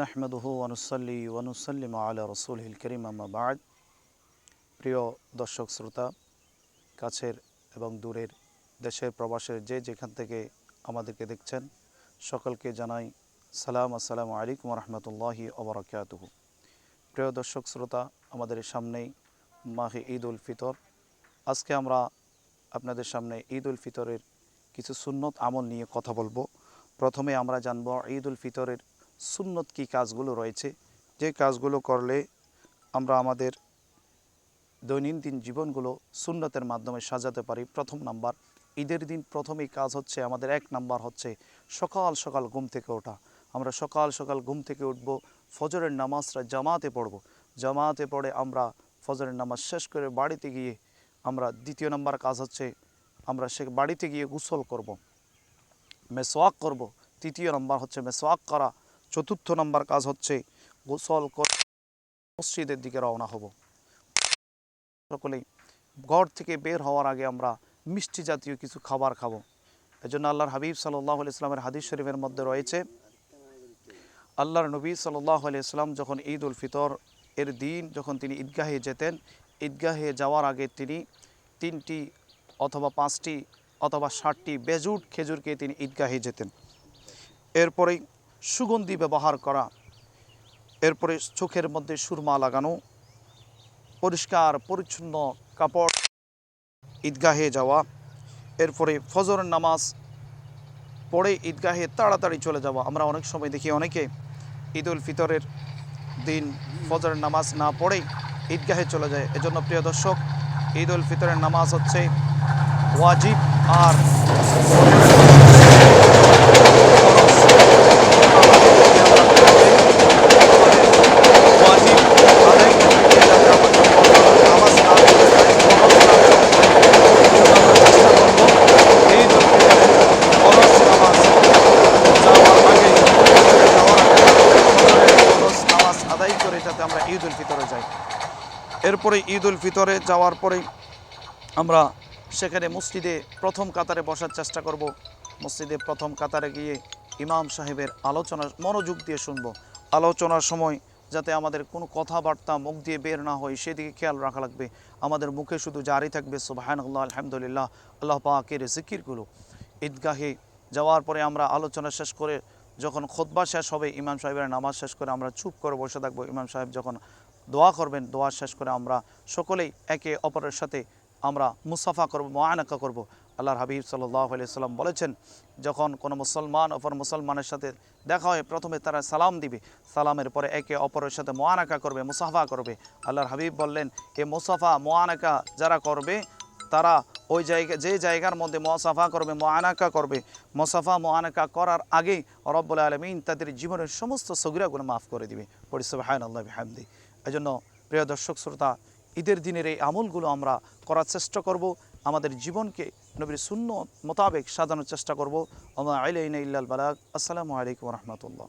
নাহমেদহু অনুসল্লি ওয়ানুসল্লিম আলা রসুল করিম আম্মাবাদ প্রিয় দর্শক, শ্রোতা, কাছের এবং দূরের দেশের প্রবাসের যে যেখান থেকে আমাদেরকে দেখছেন, সকলকে জানাই সালাম, আসসালামু আলাইকুম রহমতুল্লাহি ওবরাকাতুহ। প্রিয় দর্শক, শ্রোতা, আমাদের সামনেই মাহে ঈদ উল ফিতর। আজকে আমরা আপনাদের সামনে ঈদ উল ফিতরের কিছু সুন্নত আমল নিয়ে কথা বলব। প্রথমে আমরা জানব ঈদ উল ফিতরের সুন্নত কী কাজগুলো রয়েছে? যে কাজগুলো করলে আমরা আমাদের দৈনন্দিন জীবনগুলো সুন্নতের মাধ্যমে সাজাতে পারি। প্রথম নাম্বার, ঈদের দিন প্রথমেই কাজ হচ্ছে আমাদের এক নাম্বার হচ্ছে সকাল সকাল ঘুম থেকে ওঠা। আমরা সকাল সকাল ঘুম থেকে উঠব, ফজরের নামাজটা জামাতে পড়ব। জামাতে পড়ে আমরা ফজরের নামাজ শেষ করে বাড়িতে গিয়ে আমরা দ্বিতীয় নাম্বার কাজ হচ্ছে আমরা সে বাড়িতে গিয়ে গোসল করব মেসোয়াক করব। তৃতীয় নম্বর হচ্ছে মেসোয়াক করা। চতুর্থ নম্বর কাজ হচ্ছে গোসল করে মসজিদের দিকে রওনা হব। সকলেই ঘর থেকে বের হওয়ার আগে আমরা মিষ্টি জাতীয় কিছু খাবার খাব। এজন্য আল্লাহর হাবিব সাল্লাহ ইসলামের হাদিস শরীফের মধ্যে রয়েছে, আল্লাহর নবী সাল্লাহ ইসলাম যখন ঈদ উল ফিতর এর দিন যখন তিনি ঈদগাহে যেতেন, ঈদগাহে যাওয়ার আগে তিনি তিনটি অথবা পাঁচটি অথবা ষাটটি বেজুট খেজুরকে তিনি ঈদগাহে যেতেন। এরপরেই সুগন্ধি ব্যবহার করা। এরপরে চোখের মধ্যে সুরমা লাগানো, পরিষ্কার, পরিচ্ছন্ন কাপড় ঈদগাহে যাওয়া, এরপরে ফজর নামাজ পড়ে ঈদগাহে তাড়াতাড়ি চলে যাওয়া। আমরা অনেক সময় দেখি অনেকে ঈদ উল ফিতরের দিন ফজরের নামাজ না পড়ে ঈদগাহে চলে যায়। এজন্য প্রিয় দর্শক ঈদ উল ফিতরের নামাজ হচ্ছে ওয়াজিব আর ওয়াজিব আদায় করতে গিয়ে যাতে আমাদের নামাজ না পড়ে যায়, ফরজ না পড়ে যায়। এজন্য আমরা চেষ্টা করব ঈদ উল ফিতরের ফরজ নামাজ যাওয়ার আগে যাওয়ার আগে ফজরের ফরজ নামাজ আদায় করে যাতে আমরা ঈদ উল ফিতরে যাই। এরপরে ঈদ উল ফিতরে যাওয়ার পরেই আমরা সেখানে মসজিদে প্রথম কাতারে বসার চেষ্টা করব। মসজিদে প্রথম কাতারে গিয়ে ইমাম সাহেবের আলোচনা মনোযোগ দিয়ে শুনব। আলোচনার সময় যাতে আমাদের কোনো কথাবার্তা মুখ দিয়ে বের না হয়, সেদিকে খেয়াল রাখা লাগবে। আমাদের মুখে শুধু জারি থাকবে সুবাহান আল্লাহ আলহামদুলিল্লাহ, আল্লাহ পাকের জিকিরগুলো। ঈদগাহে যাওয়ার পরে আমরা আলোচনা শেষ করে যখন খোদবা শেষ হবে, ইমাম সাহেবের নামাজ শেষ করে আমরা চুপ করে বসে থাকব। ইমাম সাহেব যখন দোয়া করবেন, দোয়া শেষ করে আমরা সকলেই একে অপরের সাথে আমরা মুসাফা করব মোয়ানাকা করব। আল্লাহর হাবিব সাল্লাহ সাল্লাম বলেছেন, যখন কোনো মুসলমান অপর মুসলমানের সাথে দেখা হয়, প্রথমে তারা সালাম দিবে। সালামের পরে একে অপরের সাথে মোয়ানাকা করবে, মুসাফা করবে। আল্লাহর হাবিব বললেন, এ মুসাফা মোয়ানাকা যারা করবে, তারা ওই জায়গা যে জায়গার মধ্যে মোসাফা করবে, মোয়ানাকা করবে মোসাফা মোয়ানাকা করার আগেই রব্বুল আলমিন তাদের জীবনের সমস্ত সগিরাগুলো মাফ করে দিবে। পরিসব হায়ন আল্লাহ হামদি এই জন্য প্রিয় দর্শক, শ্রোতা, ঈদের দিনের এই আমলগুলো আমরা করার চেষ্টা করব। আমাদের জীবনকে নবীর শূন্য মোতাবেক সাজানোর চেষ্টা করব। আমার আইলাইন ইল্লাল বালাক আসসালামু আলাইকুম রহমতুল্লাহ।